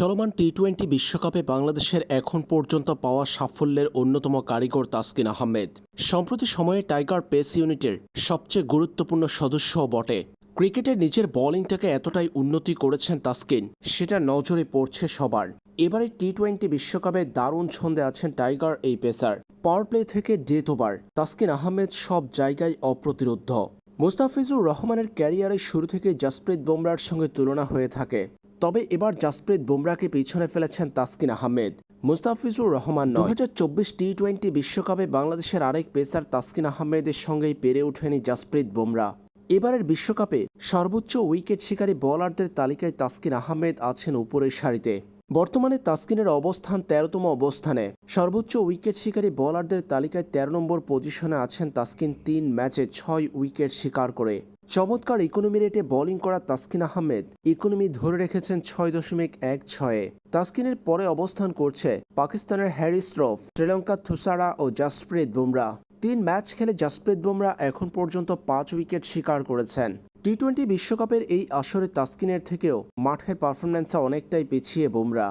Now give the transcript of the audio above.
চলমান T twenty বিশ্বকাপে বাংলাদেশের এখন পর্যন্ত পাওয়া সাফল্যের অন্যতম কারিগর তাসকিন আহমেদ। সম্প্রতি সময়ে টাইগার পেস ইউনিটের সবচেয়ে গুরুত্বপূর্ণ সদস্যও বটে। ক্রিকেটে নিজের বোলিংটাকে এতটাই উন্নতি করেছেন তাসকিন সেটা নজরে পড়ছে সবার। এবারে টি টোয়েন্টি বিশ্বকাপে দারুণ ছন্দে আছেন টাইগার এই পেসার। পাওয়ার প্লে থেকে ডেথ ওভার, তাসকিন আহমেদ সব জায়গায় অপ্রতিরোধ মুস্তাফিজুর রহমানের ক্যারিয়ারের শুরু থেকে জাসপ্রীত বুমরার সঙ্গে তুলনা হয়ে থাকে। তবে এবার জাসপ্রীত বুমরাকে পিছনে ফেলেছেন তাসকিন আহমেদ। মুস্তাফিজুর রহমান হাজার চব্বিশ টি টোয়েন্টি বিশ্বকাপে বাংলাদেশের আরেক পেসার তাসকিন আহমেদের সঙ্গেই পেরে ওঠেনি জাসপ্রীত বুমরা এবারের বিশ্বকাপে সর্বোচ্চ উইকেট শিকারী বোলারদের তালিকায় তাসকিন আহমেদ আছেন উপরের সারিতে। বর্তমানে তাসকিনের অবস্থান তেরোতম অবস্থানে। সর্বোচ্চ উইকেট শিকারী বোলারদের তালিকায় তেরো নম্বর পজিশনে আছেন তাসকিন তিন ম্যাচে ছয় উইকেট শিকার করে। চমৎকার ইকোনমি রেটে বোলিং করা তাসকিন আহমেদ ইকোনমি ধরে রেখেছেন ছয় দশমিক এক ছয়ে। তাসকিনের পরে অবস্থান করছে পাকিস্তানের হ্যারিস রফ শ্রীলঙ্কার থুসারা ও জাসপ্রীত বুমরা। তিন ম্যাচ খেলে জাসপ্রীত বুমরা এখন পর্যন্ত পাঁচ উইকেট শিকার করেছেন। টি টোয়েন্টি বিশ্বকাপের এই আসরে তাসকিনের থেকেও মাঠের পারফরম্যান্সে অনেকটাই পিছিয়ে বুমরা।